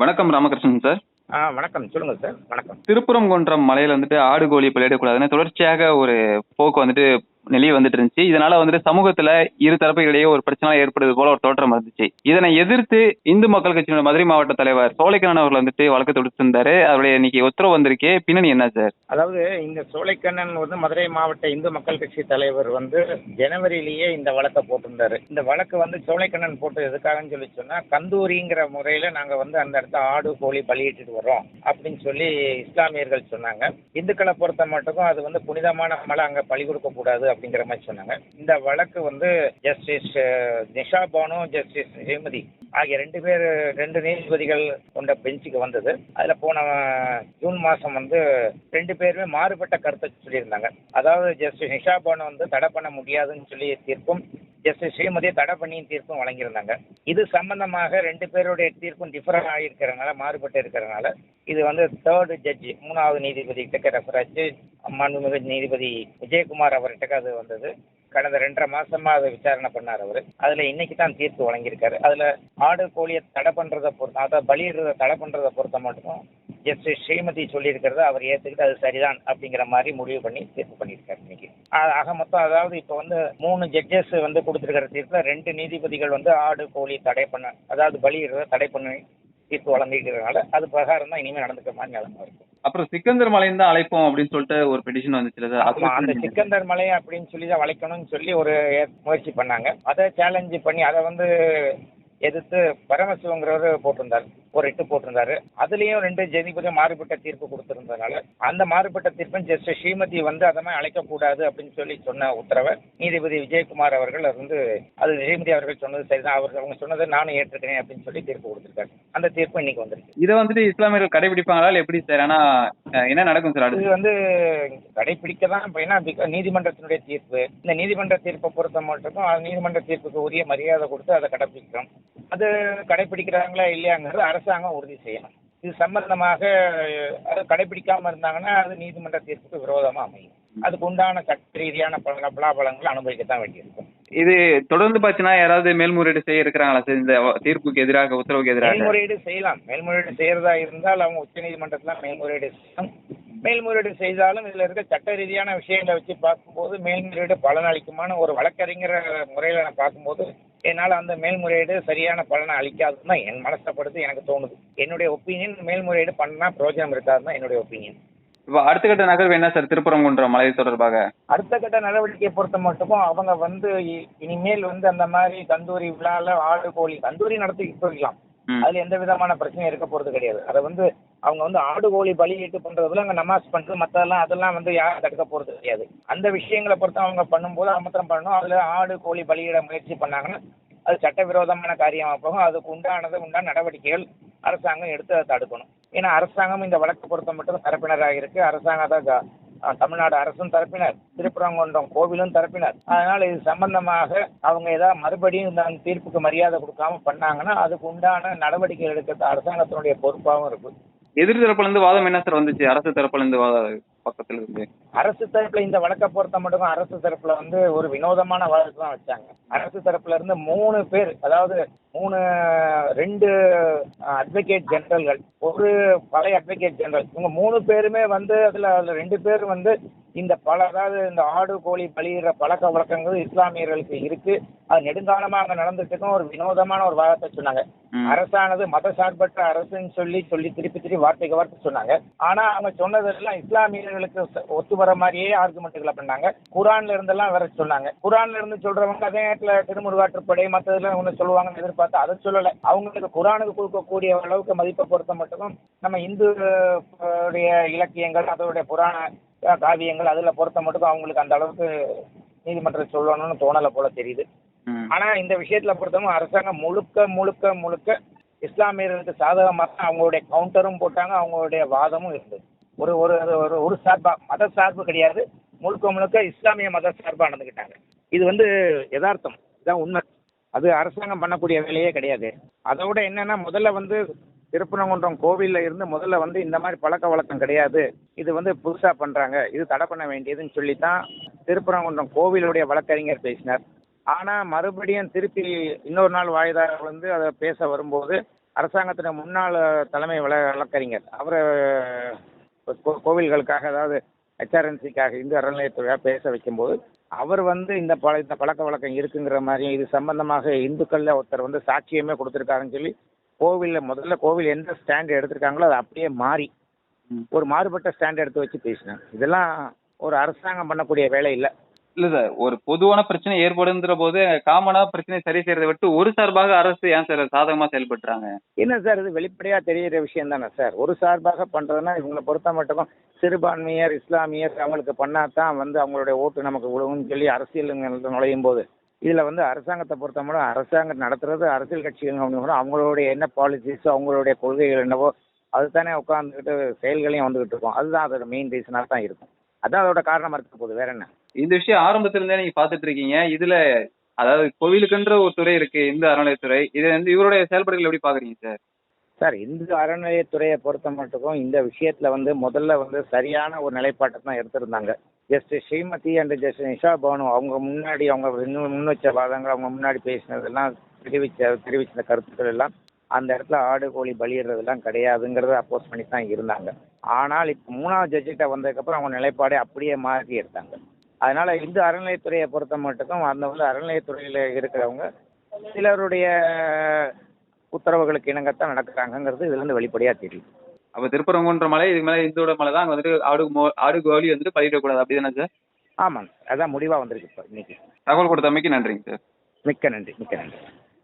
வணக்கம் ராமகிருஷ்ணன் சார். வணக்கம். சொல்லுங்க சார். வணக்கம். திருப்புறங்குன்றம் மலையில வந்துட்டு ஆடு கோழி பலியிடக்கூடாதுன்னு தொடர்ச்சியாக ஒரு போக்கு வந்துட்டு நிலை வந்துட்டு இருந்துச்சு. இதனால வந்துட்டு சமூகத்துல இரு தரப்புகளிடையே ஒரு பிரச்சனை ஏற்படுது போல ஒரு தோற்றம் இருந்துச்சு இதனை எதிர்த்து இந்து மக்கள் கட்சியோட மதுரை மாவட்ட தலைவர் சோலைக்கண்ணன் அவர்கள் வந்துட்டு வழக்கு தொடுத்திருந்தாரு. அவருடைய இன்னைக்கு உத்தரவு வந்திருக்கு. பின்னணி என்ன சார்? அதாவது இந்த சோலைக்கண்ணன் வந்து மதுரை மாவட்ட இந்து மக்கள் கட்சி தலைவர் வந்து ஜனவரியிலேயே இந்த வழக்கை போட்டிருந்தாரு. இந்த வழக்கு வந்து சோலைக்கண்ணன் போட்டு எதுக்காகன்னு சொல்லி சொன்னா கந்தூரிங்கிற முறையில நாங்க வந்து அந்த இடத்துல ஆடு கோழி பலியிட்டு வரோம் அப்படின்னு சொல்லி இஸ்லாமியர்கள் சொன்னாங்க. இந்துக்களை பொறுத்த மட்டுக்கும் அது வந்து புனிதமான மலை அங்க பலி கொடுக்க கூடாது அப்படிங்கிற மாதிரி சொன்னாங்க. இந்த வழக்கு வந்து ஜஸ்டிஸ் நிஷா பானு ஜஸ்டிஸ் ஹேமதி ஆகிய ரெண்டு பேர் ரெண்டு நீதிபதிகள் கொண்ட பெஞ்சுக்கு வந்தது. அதுல போன ஜூன் மாசம் வந்து ரெண்டு பேருமே மாறுபட்ட கருத்தை சொல்லியிருந்தாங்க. அதாவது ஜஸ்டிஸ் நிஷா பானு வந்து தடை பண்ண முடியாதுன்னு சொல்லி தீர்ப்பும் ஜஸ்டிஸ் ஸ்ரீமதி தடை பண்ணியும் தீர்ப்பும் வழங்கியிருந்தாங்க. இது சம்பந்தமாக ரெண்டு பேருடைய தீர்ப்பும் டிஃபரன் ஆகியிருக்கிறதுனால மாறுபட்டு இருக்கிறதுனால இது வந்து தேர்டு ஜட்ஜி மூணாவது நீதிபதி கிட்ட ரெஃபர் ஆச்சு. மாண்புமிகு நீதிபதி விஜயகுமார் அவர்கிட்ட அது வந்தது. கடந்த ரெண்டரை மாசமா அதை விசாரணை பண்ணார் அவர். அதுல இன்னைக்கு தான் தீர்ப்பு வழங்கியிருக்காரு. அதுல ஆடு கோழியை தடை பண்றதை பொறுத்த அதாவது பலியிடுறதை தடை பண்றதை பொறுத்த மட்டும் ஜஸ்டிஸ் ஸ்ரீமதி சொல்லியிருக்கிறத அவர் ஏத்துக்கிட்டு அது சரிதான் அப்படிங்கிற மாதிரி முடிவு பண்ணி தீர்ப்பு பண்ணியிருக்காரு இன்னைக்கு. ஆக மொத்தம் அதாவது இப்போ வந்து மூணு ஜட்ஜஸ் வந்து கொடுத்துருக்கிற தீர்ப்புல ரெண்டு நீதிபதிகள் வந்து ஆடு கோழி தடை பண்ண அதாவது பலியிடுறதை தடை பண்ணி தீர்ப்பு வழங்கிக்கிறதுனால அது பிரகாரம் தான் இனிமேல் நடந்துக்கிற மாதிரி நிலைமை இருக்கும். அப்புறம் சிக்கந்தர் மலையும் தான் அழைப்போம் அப்படின்னு சொல்லிட்டு ஒரு சார் அது ஆமா, அந்த சிக்கந்தர் மலை அப்படின்னு சொல்லி தான் வளைக்கணும்னு சொல்லி ஒரு முயற்சி பண்ணாங்க. அதை சேலஞ்சு பண்ணி அதை வந்து எதிர்த்து பரமசிவங்கிறவர் போட்டிருந்தார். ஒரு எட்டு போட்டிருந்தாரு. அதுலயும் ரெண்டு ஜெனிபதியும் மாறுபட்ட தீர்ப்பு கொடுத்திருந்ததுனால அந்த மாறுபட்ட தீர்ப்பும் ஜஸ்ட் ஸ்ரீமதி வந்து அதை அழைக்கக்கூடாது அப்படின்னு சொல்லி சொன்ன உத்தரவை நீதிபதி விஜயகுமார் அவர்கள் வந்து அது ஸ்ரீமதி அவர்கள் சொன்னது சரிதான். அவர் அவங்க சொன்னதை நானும் ஏற்றுக்கிறேன் அப்படின்னு சொல்லி தீர்ப்பு கொடுத்திருக்காரு. அந்த தீர்ப்பு இன்னைக்கு வந்திருக்கு. இதை வந்துட்டு இஸ்லாமியர்கள் கடைபிடிப்பாங்களா எப்படி சார்? ஆனா என்ன நடக்கும் சார் இது வந்து கடைபிடிக்க தான் ஏன்னா நீதிமன்றத்தினுடைய தீர்ப்பு. இந்த நீதிமன்ற தீர்ப்பை பொறுத்த மட்டும் நீதிமன்ற தீர்ப்புக்கு உரிய மரியாதை கொடுத்து அதை கடைபிடிக்கிறோம். அது கடைபிடிக்கிறாங்களா இல்லையாங்கிறது அரசாங்கம் உறுதி செய்யணும். இது சம்பந்தமாக அது கடைபிடிக்காம இருந்தாங்கன்னா அது நீதிமன்ற தீர்ப்புக்கு விரோதமா அமையும். அதுக்கு உண்டான சட்ட ரீதியான பல பலாபலங்களை அனுபவிக்கத்தான் வேண்டியிருக்கும். இது தொடர்ந்து பாத்தீங்கன்னா யாராவது மேல்முறையீடு செய்ய இருக்கிறாங்களா? சார் இந்த தீர்ப்புக்கு எதிராக உத்தரவுக்கு எதிராக. மேல்முறையீடு செய்யலாம். மேல்முறையீடு செய்யறதா இருந்தால் அவங்க உச்சநீதிமன்றத்துல மேல்முறையீடு செய்யலாம் மேல்முறையீடு செய்தாலும் இதுல இருக்க சட்ட ரீதியான விஷயங்களை வச்சு பார்க்கும்போது மேல்முறையீடு பலனளிக்குமான ஒரு வழக்கறிஞர் முறையில நான் பார்க்கும்போது என்னால் அந்த மேல்முறையீடு சரியான பலனை அளிக்காதுன்னு தான் என் மனசப்படுது எனக்கு தோணுது. என்னுடைய ஒப்பீனியன் மேல்முறையீடு பண்ணா பிரயோஜனம் இருக்காதுன்னு தான் என்னுடைய ஒப்பீனியன். இப்போ அடுத்த கட்ட நகர்வு என்ன சார்? திருப்புறங்குன்றம் மலை தொடர்பாக. அடுத்த கட்ட நடவடிக்கையை பொறுத்த மட்டும் அவங்க வந்து இனிமேல் வந்து அந்த மாதிரி தந்தூரி விழால ஆடு கோழி தந்தூரி நடத்திக்கிட்டு போய்க்கலாம் ம். அதுல எந்த விதமான பிரச்சனையும் இருக்க போறது கிடையாது. அதை வந்து அவங்க வந்து ஆடு கோழி பலியிட்டு பண்றதுல அங்க நமாஸ் பண்றது மத்ததெல்லாம் அதெல்லாம் வந்து யாரும் தடுக்க போறது கிடையாது. அந்த விஷயங்களை பொறுத்து அவங்க பண்ணும்போது அமர்த்தம் பண்ணணும். அதுல ஆடு கோழி பலியிட முயற்சி பண்ணாங்கன்னா அது சட்டவிரோதமான காரியமா போகும். அதுக்கு உண்டானது உண்டான நடவடிக்கைகள் அரசாங்கம் எடுத்து அதை தடுக்கணும். ஏன்னா அரசாங்கம் இந்த வழக்கு பொறுத்த மட்டும் தரப்பினராக இருக்கு. அரசாங்கம் தான் தமிழ்நாடு அரசும் தரப்பினர். திருப்பரங்குன்றம் கோவிலும் தரப்பினர். அதனால இது சம்பந்தமாக அவங்க ஏதாவது மறுபடியும் இந்த தீர்ப்புக்கு மரியாதை கொடுக்காம பண்ணாங்கன்னா அதுக்கு உண்டான நடவடிக்கை எடுக்கிறது அரசாங்கத்தினுடைய பொறுப்பாகவும் இருக்கும் எதிர் தரப்புல இருந்து வாதம் என்ன சார் வந்துச்சு? அரசு தரப்புல இருந்து வாதம் பக்கத்துல இருந்து. அரசு தரப்புல இந்த வழக்கை பொறுத்த மட்டும் அரசு தரப்புல வந்து ஒரு வினோதமான வழக்கு தான் வச்சாங்க. அரசு தரப்புல இருந்து மூணு பேர் அதாவது மூணு ரெண்டு அட்வொகேட் ஜெனரல்கள் ஒரு பழைய அட்வொகேட் ஜெனரல் இவங்க மூணு பேருமே வந்து அதுல அதுல ரெண்டு பேர் வந்து இந்த பல அதாவது இந்த ஆடு கோழி பலியிடுற பழக்க வழக்கங்கள் இஸ்லாமியர்களுக்கு இருக்கு. அது நெடுங்காலமா அங்க நடந்துட்டு ஒரு வினோதமான ஒரு வாதத்தை சொன்னாங்க. அரசானது மத சார்பற்ற அரசுன்னு சொல்லி சொல்லி திருப்பி திருப்பி வார்த்தைக்கு வார்த்தை சொன்னாங்க. ஆனா அவங்க சொன்னதெல்லாம் இஸ்லாமியர்களுக்கு ஒத்து வர மாதிரியே ஆர்குமெண்ட்டுகளை பண்ணாங்க குரான்ல இருந்தெல்லாம் வேற சொன்னாங்க. குரான்ல இருந்து சொல்றவங்க அதே நேரத்துல திருமுருகாற்றுப்படை மத்ததுல ஒண்ணு சொல்லுவாங்கன்னு எதிர்பார்த்து அதை சொல்லல. அவங்களுக்கு குரானுக்கு கொடுக்கக்கூடிய அளவுக்கு மதிப்பை பொறுத்த மட்டும் நம்ம இந்து இலக்கியங்கள் அதோடைய புராண காவியங்கள் அதுல பொறுத்த மட்டும் அவங்களுக்கு அந்த அளவுக்கு நீதிமன்றம் சொல்லணும்னு தோணல போல தெரியுது. ஆனா இந்த விஷயத்துல பொறுத்தவரை அரசாங்கம் முழுக்க முழுக்க முழுக்க இஸ்லாமியர்களுக்கு சாதகமாக தான் அவங்களுடைய கவுண்டரும் போட்டாங்க அவங்களுடைய வாதமும் இருந்தது. ஒரு ஒரு ஒரு ஒரு சார்பா மத சார்பு கிடையாது. முழுக்க முழுக்க இஸ்லாமிய மத சார்பா நடந்துக்கிட்டாங்க. இது வந்து யதார்த்தம். இதான் உண்மை. அது அரசாங்கம் பண்ணக்கூடிய வேலையே கிடையாது. அதோட என்னன்னா முதல்ல வந்து திருப்பனங்குன்றம் கோவில்ல இருந்து முதல்ல வந்து இந்த மாதிரி பழக்க வழக்கம் கிடையாது. இது வந்து புதுசா பண்றாங்க. இது தடை பண்ண வேண்டியதுன்னு சொல்லி தான் திருப்பரங்குன்றம் கோவிலுடைய வழக்கறிஞர் பேசினார். ஆனா மறுபடியும் திருப்பி இன்னொரு நாள் வாய்தா வந்து அதை பேச வரும்போது அரசாங்கத்தின் முன்னாள் தலைமை வழ வழக்கறிஞர் அவர் கோவில்களுக்காக அதாவது ஹெச்ஆர்என்சிக்காக இந்து அறநிலையத்துறையாக பேச வைக்கும்போது அவர் வந்து இந்த பழ இந்த பழக்க வழக்கம் இருக்குங்கிற மாதிரியும் இது சம்பந்தமாக இந்துக்களில் ஒருத்தர் வந்து சாட்சியமே கொடுத்துருக்காருன்னு சொல்லி கோவிலில் முதல்ல கோவில் எந்த ஸ்டாண்ட் எடுத்திருக்காங்களோ அது அப்படியே மாறி. ஒரு மாறுபட்ட ஸ்டாண்ட் எடுத்து வச்சு பேசினாங்க. இதெல்லாம் ஒரு அரசாங்கம் பண்ணக்கூடிய வேலை இல்லை. இல்ல சார் ஒரு பொதுவான பிரச்சனை ஏற்படுங்கிற போது காமனா பிரச்சனை சரி செய்யறதை விட்டு ஒரு சார்பாக அரசு ஏன் சார் சாதகமா செயல்படுறாங்க என்ன சார் இது வெளிப்படையாக தெரியிற விஷயம் தானே சார் ஒரு சார்பாக பண்ணுறதுன்னா இவங்களை பொறுத்த மட்டும் சிறுபான்மையர் இஸ்லாமியர் அவங்களுக்கு பண்ணால் தான் வந்து அவங்களுடைய ஓட்டு நமக்கு விழுவுன்னு சொல்லி அரசியல் நுழையும் போது இதில் வந்து அரசாங்கத்தை பொறுத்த மட்டும் அரசாங்கம் நடத்துறது அரசியல் கட்சிகள் அவங்களுடைய என்ன பாலிசிஸோ அவங்களுடைய கொள்கைகள் என்னவோ அதுதானே உட்காந்துக்கிட்டு செயல்களையும் வந்துகிட்டு இருக்கும். அதுதான் அதோட மெயின் ரீசனாக தான் இருக்கும். அதான் அதோட காரணமாக இருக்க போகுது. வேற என்ன? இந்த விஷயம் ஆரம்பத்துல இருந்தே நீங்க பாத்துட்டு இருக்கீங்க இதுல அதாவது கோவிலுக்குன்ற ஒரு துறை இருக்கு இந்த அறநிலையத்துறை. இது வந்து இவருடைய செயல்பாடுகள் எப்படி பாக்குறீங்க சார்? சார் இந்து அறநிலையத்துறையை பொறுத்த மட்டுக்கும் இந்த விஷயத்துல வந்து முதல்ல வந்து சரியான ஒரு நிலைப்பாட்டை தான் எடுத்திருந்தாங்க. Just Srimathi and just Nisha Banu அவங்க முன்னாடி அவங்க இன்னும் முன் வச்ச வாதங்கள் அவங்க முன்னாடி பேசினதெல்லாம் தெரிவிச்ச தெரிவிச்ச கருத்துக்கள் எல்லாம் அந்த இடத்துல ஆடு கோழி பலியிடுறதெல்லாம் கிடையாதுங்கிறத அப்போஸ் பண்ணி தான் இருந்தாங்க. ஆனால் இப்போ மூணாவது ஜட்ஜிட்ட வந்ததுக்கப்புறம் அவங்க நிலைப்பாடை அப்படியே மாற்றி எடுத்தாங்க. அதனால இந்து அறநிலையத்துறையை பொறுத்த மட்டுக்கும் அந்த வந்து அறநிலையத்துறையில் இருக்கிறவங்க சிலருடைய உத்தரவுகளுக்கு இணங்கத்தான் நடக்கிறாங்கங்கிறது இதுல இருந்து வெளிப்படையா தெரியும் அப்ப திருப்பரங்குன்ற மலை இதுக்கு மேல இந்தோட மலை தான் வந்துட்டு ஆடு ஆடு கோழி வந்துட்டு பலியிடக்கூடாது. அப்படிதானே சார்? ஆமாங்க. அதான் முடிவா வந்திருக்கு இப்போ இன்னைக்கு. தகவல் கொடுத்தமைக்கு நன்றிங்க சார். மிக்க நன்றி மிக்க நன்றி.